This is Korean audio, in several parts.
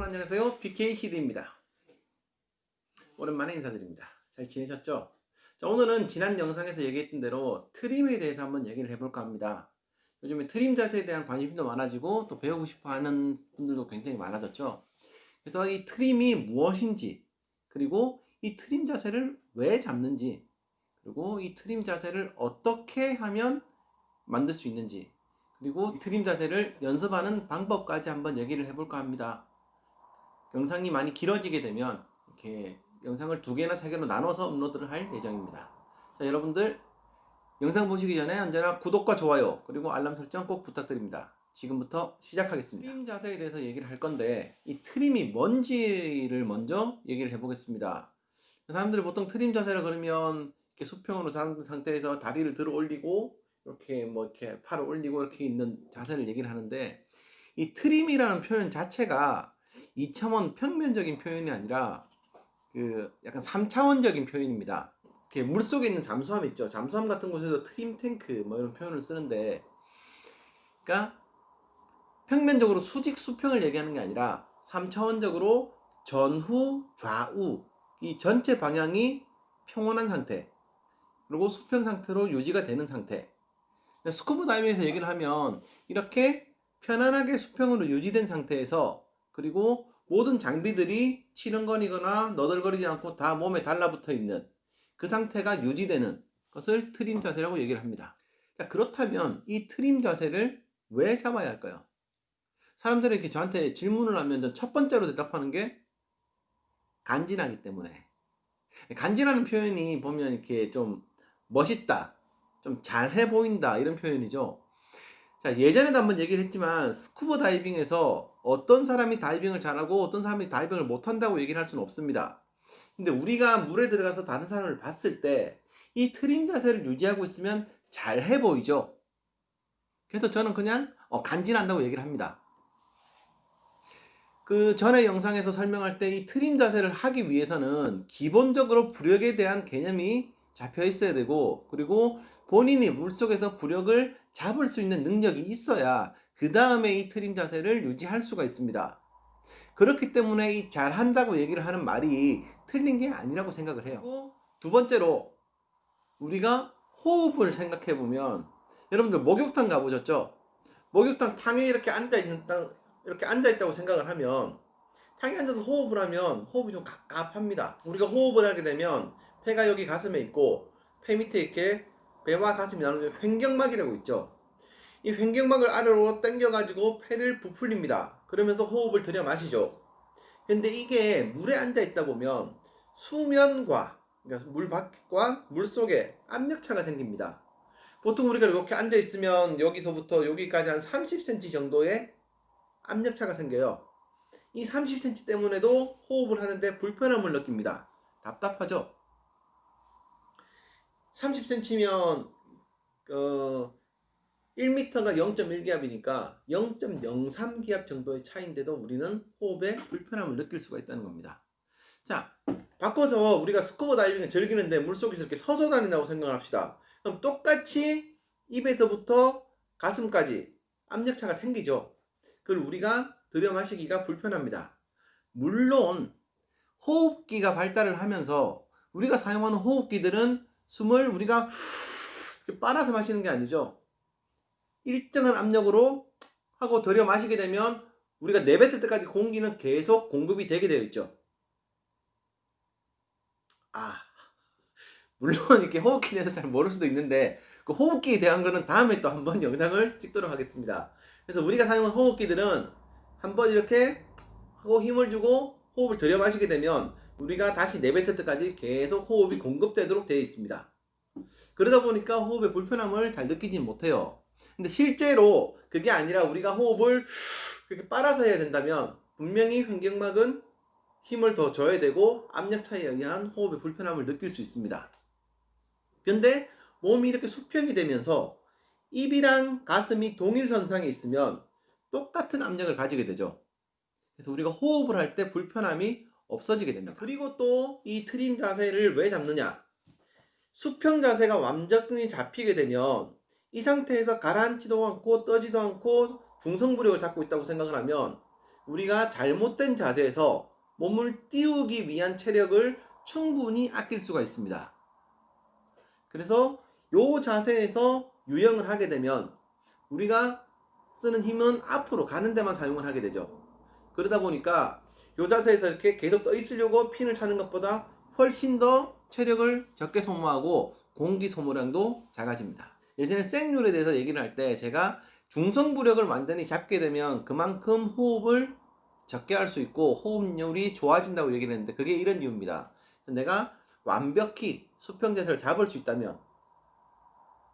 여러분 안녕하세요. BKCD입니다. 오랜만에 인사드립니다. 잘 지내셨죠? 자, 오늘은 지난 영상에서 얘기했던 대로 트림에 대해서 한번 얘기를 해볼까 합니다. 요즘에 트림 자세에 대한 관심도 많아지고 또 배우고 싶어 하는 분들도 굉장히 많아졌죠. 그래서 이 트림이 무엇인지, 그리고 이 트림 자세를 왜 잡는지, 그리고 이 트림 자세를 어떻게 하면 만들 수 있는지, 그리고 트림 자세를 연습하는 방법까지 한번 얘기를 해볼까 합니다. 영상이 많이 길어지게 되면 이렇게 영상을 두 개나 세 개로 나눠서 업로드를 할 예정입니다. 자, 여러분들 영상 보시기 전에 언제나 구독과 좋아요 그리고 알람 설정 꼭 부탁드립니다. 지금부터 시작하겠습니다. 트림 자세에 대해서 얘기를 할 건데 이 트림이 뭔지를 먼저 얘기를 해보겠습니다. 사람들이 보통 트림 자세를 그러면 이렇게 수평으로 산 상태에서 다리를 들어 올리고 이렇게 뭐 이렇게 팔을 올리고 이렇게 있는 자세를 얘기를 하는데 이 트림이라는 표현 자체가 2차원 평면적인 표현이 아니라 그 약간 3차원적인 표현입니다. 물 속에 있는 잠수함 있죠. 잠수함 같은 곳에서 트림 탱크 뭐 이런 표현을 쓰는데 그러니까 평면적으로 수직 수평을 얘기하는 게 아니라 3차원적으로 전후 좌우 이 전체 방향이 평온한 상태 그리고 수평 상태로 유지가 되는 상태 스쿠버 다이빙에서 얘기를 하면 이렇게 편안하게 수평으로 유지된 상태에서 그리고 모든 장비들이 치는거리거나 너덜거리지 않고 다 몸에 달라붙어 있는 그 상태가 유지되는 것을 트림 자세라고 얘기를 합니다. 자, 그렇다면 이 트림 자세를 왜 잡아야 할까요? 사람들이 이렇게 저한테 질문을 하면 첫 번째로 대답하는 게 간지나기 때문에. 간지나는 표현이 보면 이렇게 좀 멋있다, 좀 잘해 보인다 이런 표현이죠. 자, 예전에도 한번 얘기를 했지만 스쿠버 다이빙에서 어떤 사람이 다이빙을 잘하고 어떤 사람이 다이빙을 못한다고 얘기를 할 수는 없습니다. 근데 우리가 물에 들어가서 다른 사람을 봤을 때 이 트림 자세를 유지하고 있으면 잘 해 보이죠. 그래서 저는 그냥 어, 간지난다고 얘기를 합니다. 그 전에 영상에서 설명할 때 이 트림 자세를 하기 위해서는 기본적으로 부력에 대한 개념이 잡혀 있어야 되고 그리고 본인이 물속에서 부력을 잡을 수 있는 능력이 있어야 그 다음에 이 트림 자세를 유지할 수가 있습니다. 그렇기 때문에 이 잘한다고 얘기를 하는 말이 틀린 게 아니라고 생각을 해요. 두 번째로 우리가 호흡을 생각해 보면 여러분들 목욕탕 가보셨죠? 목욕탕 탕에 이렇게 앉아 있는 땅 이렇게 앉아 있다고 생각을 하면 탕에 앉아서 호흡을 하면 호흡이 좀 갑갑합니다. 우리가 호흡을 하게 되면 폐가 여기 가슴에 있고 폐 밑에 이렇게 배와 가슴이 나누는 횡격막이라고 있죠. 이 횡격막을 아래로 당겨가지고 폐를 부풀립니다. 그러면서 호흡을 들여 마시죠. 근데 이게 물에 앉아 있다 보면 수면과 그러니까 물 밖과 물 속에 압력차가 생깁니다. 보통 우리가 이렇게 앉아 있으면 여기서부터 여기까지 한 30cm 정도의 압력차가 생겨요. 이 30cm 때문에도 호흡을 하는데 불편함을 느낍니다. 답답하죠? 30cm면 어 1m가 0.1기압이니까 0.03기압 정도의 차이인데도 우리는 호흡에 불편함을 느낄 수가 있다는 겁니다. 자, 바꿔서 우리가 스쿠버 다이빙을 즐기는데 물속에서 이렇게 서서 다닌다고 생각을 합시다. 그럼 똑같이 입에서부터 가슴까지 압력차가 생기죠. 그걸 우리가 들여 마시기가 불편합니다. 물론 호흡기가 발달을 하면서 우리가 사용하는 호흡기들은 숨을 우리가 빨아서 마시는 게 아니죠. 일정한 압력으로 하고 들여 마시게 되면 우리가 내뱉을 때까지 공기는 계속 공급이 되게 되어 있죠. 아, 물론 이렇게 호흡기에 대해서 잘 모를 수도 있는데 그 호흡기에 대한 거는 다음에 또 한번 영상을 찍도록 하겠습니다. 그래서 우리가 사용한 호흡기들은 한번 이렇게 하고 힘을 주고 호흡을 들여 마시게 되면 우리가 다시 내뱉을 때까지 계속 호흡이 공급되도록 되어 있습니다. 그러다 보니까 호흡의 불편함을 잘 느끼진 못해요. 근데 실제로 그게 아니라 우리가 호흡을 그렇게 빨아서 해야 된다면 분명히 횡격막은 힘을 더 줘야 되고 압력 차이에 의한 호흡의 불편함을 느낄 수 있습니다. 근데 몸이 이렇게 수평이 되면서 입이랑 가슴이 동일선상에 있으면 똑같은 압력을 가지게 되죠. 그래서 우리가 호흡을 할 때 불편함이 없어지게 됩니다. 그리고 또 이 트림 자세를 왜 잡느냐? 수평 자세가 완전히 잡히게 되면 이 상태에서 가라앉지도 않고 떠지도 않고 중성부력을 잡고 있다고 생각을 하면 우리가 잘못된 자세에서 몸을 띄우기 위한 체력을 충분히 아낄 수가 있습니다. 그래서 요 자세에서 유형을 하게 되면 우리가 쓰는 힘은 앞으로 가는 데만 사용을 하게 되죠. 그러다 보니까 요 자세에서 이렇게 계속 떠 있으려고 핀을 차는 것보다 훨씬 더 체력을 적게 소모하고 공기 소모량도 작아집니다. 예전에 생률에 대해서 얘기를 할 때 제가 중성부력을 완전히 잡게 되면 그만큼 호흡을 적게 할 수 있고 호흡률이 좋아진다고 얘기를 했는데 그게 이런 이유입니다. 내가 완벽히 수평 자세를 잡을 수 있다면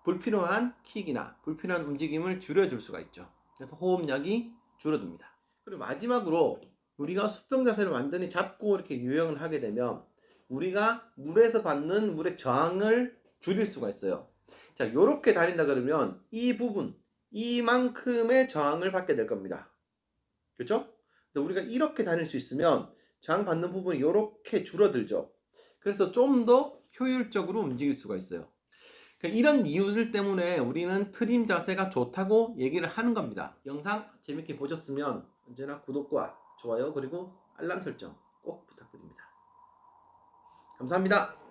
불필요한 킥이나 불필요한 움직임을 줄여줄 수가 있죠. 그래서 호흡량이 줄어듭니다. 그리고 마지막으로 우리가 수평 자세를 완전히 잡고 이렇게 유형을 하게 되면 우리가 물에서 받는 물의 저항을 줄일 수가 있어요. 자, 이렇게 다닌다 그러면 이 부분, 이만큼의 저항을 받게 될 겁니다. 그렇죠? 우리가 이렇게 다닐 수 있으면 저항 받는 부분이 이렇게 줄어들죠. 그래서 좀 더 효율적으로 움직일 수가 있어요. 그러니까 이런 이유들 때문에 우리는 트림 자세가 좋다고 얘기를 하는 겁니다. 영상 재밌게 보셨으면 언제나 구독과 좋아요 그리고 알람 설정 꼭 부탁드립니다. 감사합니다.